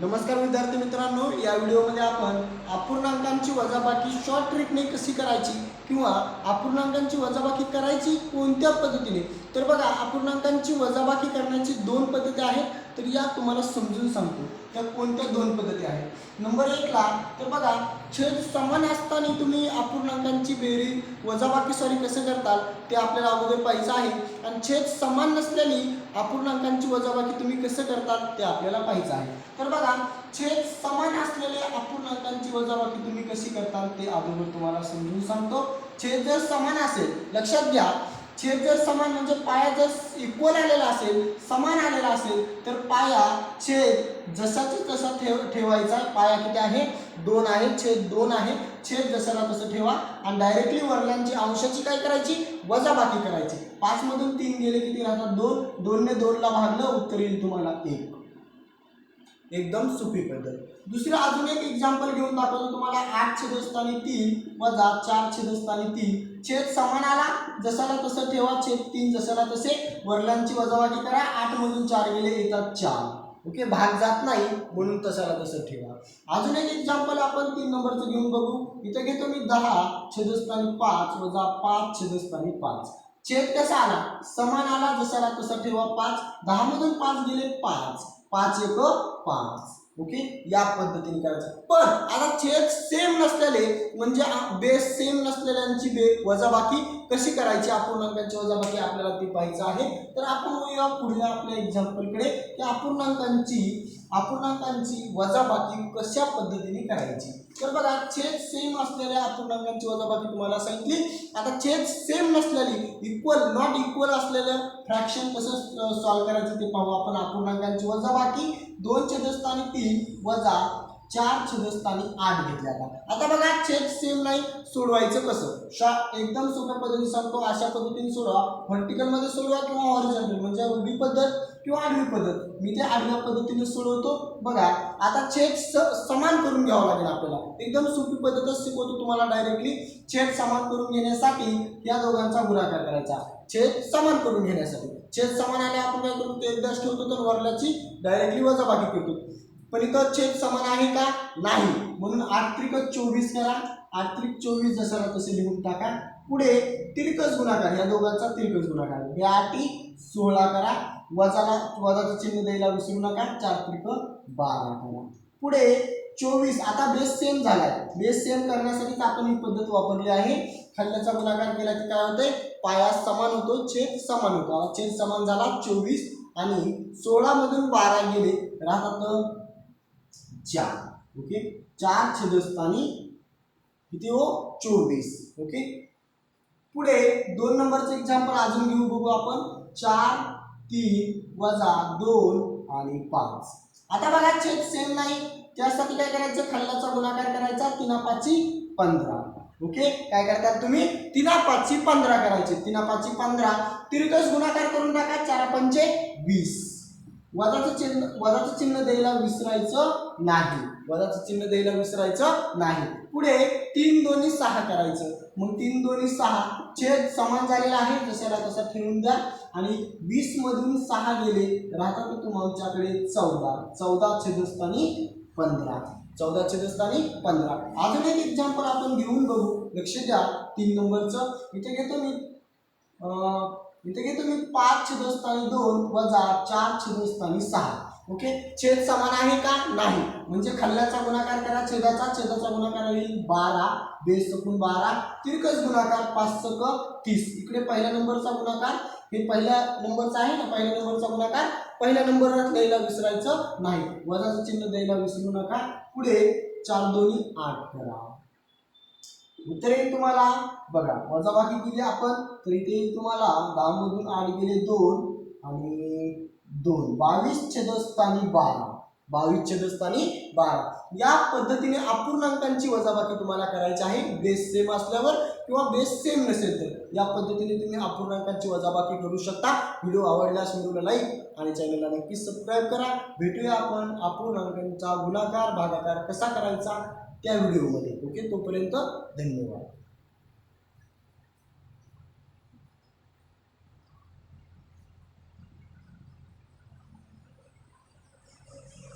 नमस्कार विद्यार्थी मित्रांनो या व्हिडिओमध्ये आपण अपूर्णांकांची वजाबाकी शॉर्ट ट्रिकने कशी करायची किंवा अपूर्णांकांची वजाबाकी करायची कोणत्या पद्धतीने? तर बघा अपूर्णांकांची वजाबाकी करण्याची दोन पद्धती आहेत. तर या तुम्हाला समजून सांगतो. त्या कोणत्या दोन पद्धती आहेत? नंबर एकला तर बघा छेद समान असताना तुम्ही अपूर्णांकांची बेरीज वजाबाकी सॉरी कसं करताल ते आपल्याला अगोदर पाहिजे आहे. आणि छेद समान नसल्याने अपूर्णांकांची वजाबाकी तुम्ही कसं करताल ते आपल्याला पाहिजे आहे. तर बघा छेद समान असलेल्या अपूर्णांकांची वजाबाकी तुम्ही कशी करताल ते अगोदर तुम्हाला समजून सांगतो. छेद जर समान असेल लक्षात घ्या छेद जर समान म्हणजे पाया जर इक्वल आलेला असेल समान आलेला असेल तर पाया छेद जसाच तसा ठेव ठेवायचा. पाया किती आहे? दोन आहे. छेद दोन आहे. छेद जसाला तसं ठेवा. आणि डायरेक्टली वर्गांची अंशाची काय करायची? वजाबाकी करायची. पाचमधून तीन गेले किती राहतात? दोन. दोनने दोनला भागलं. उत्तर येईल तुम्हाला एक. एकदम सोपी पद्धत. दुसरी अजून एक एक्झाम्पल घेऊन दाखवतो तुम्हाला. आठ छेदस्थानी तीन वजा चार छेदस्थानी तीन. छेद समान आला जसाला तसं ठेवा. छेद तीन जसाला तसे. वडिलांची वजावाटी करा. आठ मधून चार गेले येतात चार. ओके? भाग जात नाही म्हणून तसाला तसं ठेवा. अजून एक एक्झाम्पल आपण तीन नंबरचं घेऊन बघू. इथं घेतो मी दहा छेदस्थानी पाच वजा पाच छेदस्थानी पाच. छेद कसा आला? समान आला जसाला तसा ठेवा पाच. दहा मधून पाच गेले पाच. पाच एक पाच. ओके? या पद्धतीने करायचं. पण आता छेद सेम नसलेले म्हणजे बेस सेम नसलेल्यांची बे वजाबाकी कशी करायची अपूर्णांकांची वजाबाकी आपल्याला ती पाहायचं आहे. तर आपण वळूया पुढल्या आपल्या एक्झाम्पलकडे की अपूर्णांकांची अपूर्णांकांची वजाबाकी कशा पद्धतीने करायची? तर बघा छेद सेम असलेल्या अपूर्णांकांची वजाबाकी तुम्हाला सांगितली. आता छेद सेम नसलेली इक्वल नॉट इक्वल असलेलं फ्रॅक्शन कसं सॉल्व्ह करायचं ते पाहू आपण. अपूर्णांकांची वजाबाकी दोन छेदस्थानी तीन वजा चार छेदस्थानी आठ घेतल्या आता आता बघा चेक सेम नाही सोडवायचं कसं? शा एकदम सोप्या पद्धतीने सांगतो अशा पद्धतीने सोडवा. व्हर्टिकलमध्ये सोडवा किंवा ऑरिजिनल म्हणजे उभी पद्धत किंवा आडवी पद्धत. मी ते आडव्या पद्धतीने सोडवतो. बघा आता चेक समान करून घ्यावं लागेल आपल्याला. एकदम सोपी पद्धतच शिकवतो तुम्हाला डायरेक्टली छेद समान करून घेण्यासाठी या दोघांचा गुणाकार करायचा. छेद समान करून घेण्यासाठी. छेद समान आले आपण काय करतो? ते एकदाच ठेवतो तर वरल्याची डायरेक्टली वजाबाकी करतो. पण इथं छेद समान आहे का? नाही. म्हणून आठ त्रिक चोवीस करा. आठ त्रिक चोवीस जसं तसे लिहून टाका. पुढे तिरकस गुणाकार. या दोघांचा तिरकस गुणाकार. हे आठी सोळा करा. वजाला वजाचं चिन्ह द्यायला विसरू नका. चार त्रिक बारा करा. पुढे चोवीस. आता बेस सेम झालाय. बेस सेम करण्यासाठीच आपण ही पद्धत वापरली आहे. खाल्ल्याचा गुणाकार केला की काय होते पाया समान होतो छेद समान होतो. छेद समान झाला चोवीस. आणि सोळा मधून बारा गेले. राहतात चार ओके चार छेदस्थानी किती हो? चोवीस ओके पुढे दोन नंबरचं एक्झाम्पल अजून घेऊ बघू आपण. चार तीन वजा दोन आणि पाच. आता बघा छेद सेम नाही. त्यासाठी काय करायचं? खाल्ल्याचा गुणाकार करायचा तिना पाचची पंधरा. ओके काय करतात तुम्ही? तिना पाचची पंधरा करायचे. तिना पाचची पंधरा. तिरकस गुणाकार करून टाका चार पंचे वीस. वजाचं चिन्ह वजाचं चिन्ह द्यायला विसरायचं नाही. वजाचं चिन्ह द्यायला विसरायचं नाही. पुढे तीन दोन्ही सहा करायचं. मग तीन दोन्ही सहा छेद समान झालेला आहे जशाला तसा ठेवून द्या. आणि वीस मधून सहा गेले राहतात तुमच्याकडे चौदा. चौदा छेदस्थानी पंधरा. चौदा छेदस्थानी पंधरा. अजून एक एक्झाम्पल आपण घेऊन बघू. लक्ष द्या. तीन नंबरचं. इथे घेतो मी. इथे की तुम्ही पाच छेदस्थानी दोन वजा चार छेदस्थानी सहा. ओके? छेद समान आहे का? नाही. म्हणजे खाल्ल्याचा गुणाकार करा छेदाचा छेदाचा गुणाकार येईल बारा. बेस सकून बारा. तिरकस गुणाकार पाच सक तीस. इकडे पहिल्या नंबरचा गुणाकार हे पहिल्या नंबरचा आहे ना? पहिल्या नंबरचा गुणाकार पहिल्या नंबरवर द्यायला विसरायचं नाही. वजाचं चिन्ह द्यायला विसरू नका. पुढे चार दोन्ही आठ करा. उत्तर येईल तुम्हाला बघा वजाबाकी केली आपण तर इथे येईल तुम्हाला दहा मधून आठ गेले दोन आणि दोन. बावीस छेदस्थानी बारा. बावीस छेदस्थानी बारा. या पद्धतीने अपूर्णांकांची वजाबाकी तुम्हाला करायची आहे. बेस सेम असल्यावर किंवा बेस सेम नसेल तर या पद्धतीने तुम्ही अपूर्णांकांची वजाबाकी करू शकता. व्हिडिओ आवडल्यास व्हिडिओला लाईक आणि चॅनलला नक्कीच सबस्क्राईब करा. भेटूया आपण अपूर्णांकांचा गुणाकार भागाकार कसा करायचा त्या व्हिडिओमध्ये. ओके? तोपर्यंत धन्यवाद.